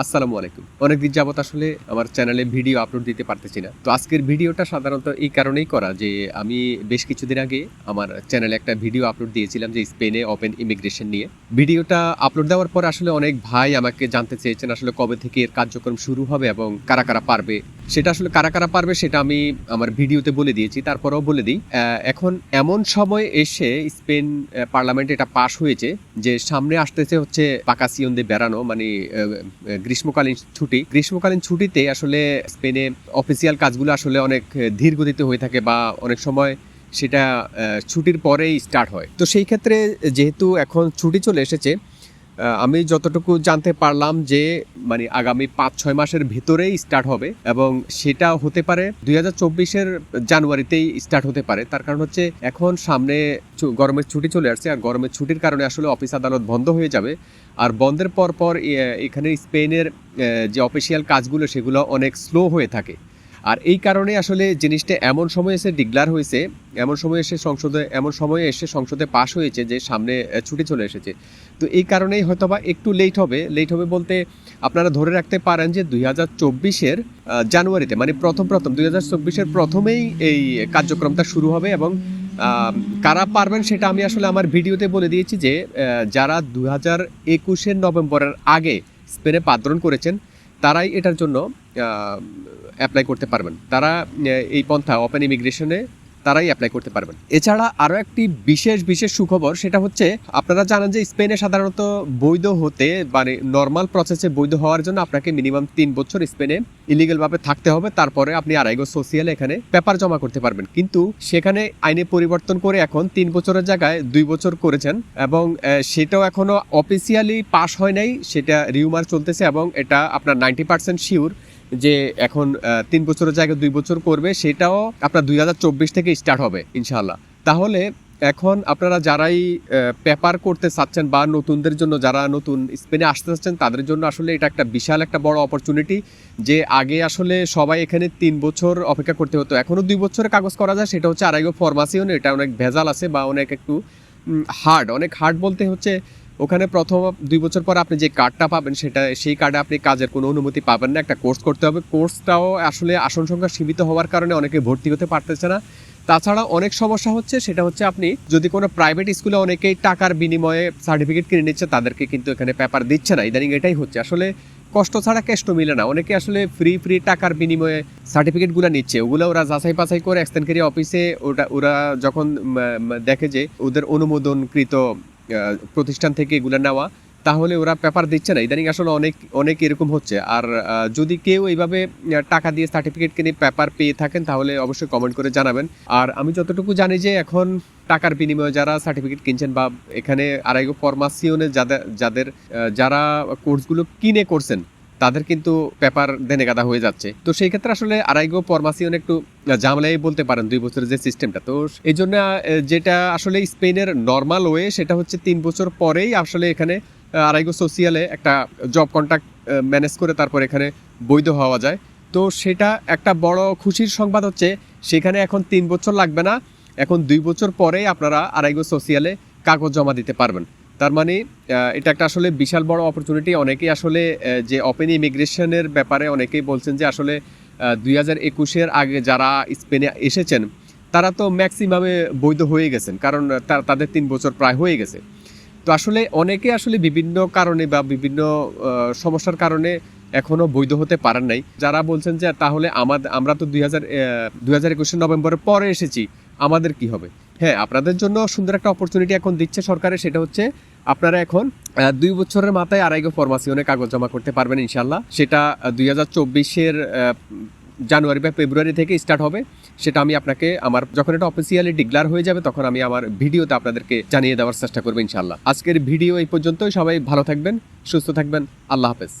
আসসালামু আলাইকুম। অনেকদিন যাবত আসলে আমার চ্যানেলে ভিডিও আপলোড দিতে পারতেছি না। তো আজকের ভিডিওটা সাধারণত এই কারণেই করা যে আমি বেশ কিছুদিন আগে আমার চ্যানেলে একটা ভিডিও আপলোড দিয়েছিলাম যে স্পেনে ওপেন ইমিগ্রেশন নিয়ে। ভিডিওটা আপলোড দেওয়ার পর আসলে অনেক ভাই আমাকে জানতে চেয়েছেন আসলে কবে থেকে এর কার্যক্রম শুরু হবে এবং কারা কারা পারবে। সেটা আসলে কারা কারা পারবে সেটা আমি আমার ভিডিওতে বলে দিয়েছি, তারপরেও বলে দিই। এখন এমন সময় এসে স্পেন পার্লামেন্টে এটা পাশ হয়েছে যে সামনে আসতেছে হচ্ছে পাকাসিয়ন দিয়ে বেড়ানো মানে গ্রীষ্মকালীন ছুটি। গ্রীষ্মকালীন ছুটিতে আসলে স্পেনে অফিসিয়াল কাজগুলো আসলে অনেক ধীর গতিতে হয়ে থাকে বা অনেক সময় সেটা ছুটির পরেই স্টার্ট হয়। তো সেই ক্ষেত্রে যেহেতু এখন ছুটি চলে এসেছে আমি যতটুকু জানতে পারলাম যে মানে আগামী পাঁচ ছয় মাসের ভেতরেই স্টার্ট হবে এবং সেটা হতে পারে দুই হাজার চব্বিশের জানুয়ারিতেই স্টার্ট হতে পারে। তার কারণ হচ্ছে এখন সামনে গরমের ছুটি চলে আসছে আর গরমের ছুটির কারণে আসলে অফিস আদালত বন্ধ হয়ে যাবে। আর বন্ধের পর পর এখানে স্পেনের যে অফিসিয়াল কাজগুলো সেগুলো অনেক স্লো হয়ে থাকে। আর এই কারণে আসলে জিনিসটা এমন সময় এসে ডিক্লার হয়েছে, এমন সময় এসে সংসদে, এমন সময়ে এসে সংসদে পাশ হয়েছে যে সামনে ছুটি চলে এসেছে। তো এই কারণেই হয়তোবা একটু লেট হবে। লেট হবে বলতে আপনারা ধরে রাখতে পারেন যে দুই হাজার চব্বিশের জানুয়ারিতে মানে প্রথম প্রথম, দুই হাজার চব্বিশের প্রথমেই এই কার্যক্রমটা শুরু হবে এবং কারা পারবেন সেটা আমি আসলে আমার ভিডিওতে বলে দিয়েছি যে যারা দু হাজার একুশের নভেম্বরের আগে স্পেনে পাদ্রণ করেছেন, তারাই এটার জন্য অ্যাপ্লাই করতে পারবেন। তারা এই পন্থা ওপেন ইমিগ্রেশনে তারাই অ্যাপ্লাই করতে পারবেন। এছাড়া আরও একটি বিশেষ বিশেষ সুখবর, সেটা হচ্ছে আপনারা জানেন যে স্পেনে সাধারণত বৈধ হতে মানে নর্মাল প্রসেসে বৈধ হওয়ার জন্য আপনাকে মিনিমাম তিন বছর স্পেনে ইলিগেলভাবে থাকতে হবে। তারপরে আপনি আড়াইগো সোশিয়াল এখানে পেপার জমা করতে পারবেন। কিন্তু সেখানে আইনে পরিবর্তন করে এখন তিন বছরের জায়গায় দুই বছর করেছেন এবং সেটাও এখনও অফিসিয়ালি পাশ হয় নাই। সেটা রিউমার চলতেছে এবং এটা আপনার নাইনটি পার্সেন্ট শিওর যে এখন তিন বছরের জায়গায় দুই বছর করবে, সেটাও আপনার দুই হাজার চব্বিশ থেকে স্টার্ট হবে ইনশাল্লাহ তাহলে এখন আপনারা যারাই পেপার করতে চাচ্ছেন বা নতুনদের জন্য যারা নতুন স্পেনে আসতে চাচ্ছেন, তাদের জন্য আসলে এটা একটা বিশাল একটা বড় অপরচুনিটি যে আগে আসলে সবাই এখানে তিন বছর অপেক্ষা করতে হতো। এখনও দুই বছরের কাগজ করা যায়, সেটা হচ্ছে আড়াইগো ফরমাসিও এটা অনেক ভেজাল আছে বা অনেক একটু হার্ড অনেক হার্ড বলতে হচ্ছে ওখানে প্রথম দুই বছর পর আপনি যে কার্ডটা পাবেন সেটা, সেই কার্ডে আপনি কাজের কোনো অনুমতি পাবেন না। একটা কোর্স করতে হবে। কোর্সটাও আসলে আসন সংখ্যা সীমিত হওয়ার কারণে অনেকে ভর্তি হতে পারতেছে না। তাছাড়া অনেক সমস্যা হচ্ছে, সেটা হচ্ছে আপনি যদি কোনো প্রাইভেট স্কুলে অনেকেই টাকার বিনিময়ে সার্টিফিকেট কিনে নিচ্ছে, তাদেরকে কিন্তু এখানে পেপার দিচ্ছে না। ইদানিং এটাই হচ্ছে। আসলে কষ্ট ছাড়া কেষ্ট মিলে না। অনেকে আসলে ফ্রি ফ্রি টাকার বিনিময়ে সার্টিফিকেটগুলো নিচ্ছে। ওগুলো ওরা যাচাই বাছাই করে এক্সটেনকারি অফিসে ওটা, ওরা যখন দেখে যে ওদের অনুমোদনকৃত প্রতিষ্ঠান থেকে এগুলো নেওয়া, তাহলে ওরা পেপার দিচ্ছে না। ইদানিং আসলে অনেক অনেক এরকম হচ্ছে। আর যদি কেউ এইভাবে টাকা দিয়ে সার্টিফিকেট কিনে পেপার পেয়ে থাকেন, তাহলে অবশ্যই কমেন্ট করে জানাবেন। আর আমি যতটুকু জানি যে এখন টাকার বিনিময়ে যারা সার্টিফিকেট কিনছেন বা এখানে আড়াইগো ফরমাসিওনে যাদের যাদের যারা কোর্সগুলো কিনে করছেন তাদের কিন্তু পেপার দেনে গাদা হয়ে যাচ্ছে। তো সেই ক্ষেত্রে আসলে আড়াইগো ফরমাসিওনে একটু ঝামেলাই বলতে পারেন দুই বছরের যে সিস্টেমটা। তো এই জন্য যেটা আসলে স্পেনের নর্মাল ওয়ে সেটা হচ্ছে তিন বছর পরেই আসলে এখানে আড়াইগো সোশিয়ালে একটা জব কন্ট্রাক্ট ম্যানেজ করে তারপর এখানে বৈধ হওয়া যায়। তো সেটা একটা বড় খুশির সংবাদ হচ্ছে, সেখানে এখন তিন বছর লাগবে না, এখন দুই বছর পরেই আপনারা আড়াইগো সোশিয়ালে কাগজ জমা দিতে পারবেন। তার মানে এটা একটা আসলে বিশাল বড় অপরচুনিটি অনেকেই আসলে যে ওপেন ইমিগ্রেশনের ব্যাপারে অনেকেই বলছেন যে আসলে দুই হাজার একুশের আগে যারা স্পেনে এসেছেন, তারা তো ম্যাক্সিমামে বৈধ হয়ে গেছেন, কারণ তাদের তিন বছর প্রায় হয়ে গেছে। তো আসলে অনেকে আসলে বিভিন্ন কারণে বা বিভিন্ন সমস্যার কারণে এখনও বৈধ হতে পারেন নাই। যারা বলছেন যে তাহলে আমাদের আমরা তো দুই হাজার দুই হাজার একুশে নভেম্বরের পরে এসেছি, আমাদের কি হবে? হ্যাঁ আপনাদের জন্য সুন্দর একটা অপরচুনিটি এখন দিচ্ছে সরকারের সেটা হচ্ছে আপনারা এখন দুই বছরের মাথায় আড়াইগো ফরমাসিওনে কাগজ জমা করতে পারবেন ইনশাল্লাহ সেটা দুই হাজার চব্বিশের জানুয়ারি বা ফেব্রুয়ারি থেকে স্টার্ট হবে। সেটা আমি আপনাকে আমার, যখন এটা অফিসিয়ালি ডিক্লার হয়ে যাবে, তখন আমি আমার ভিডিওতে আপনাদেরকে জানিয়ে দেওয়ার চেষ্টা করব ইনশাল্লাহ আজকের ভিডিও এই পর্যন্তই। সবাই ভালো থাকবেন, সুস্থ থাকবেন। আল্লাহ হাফেজ।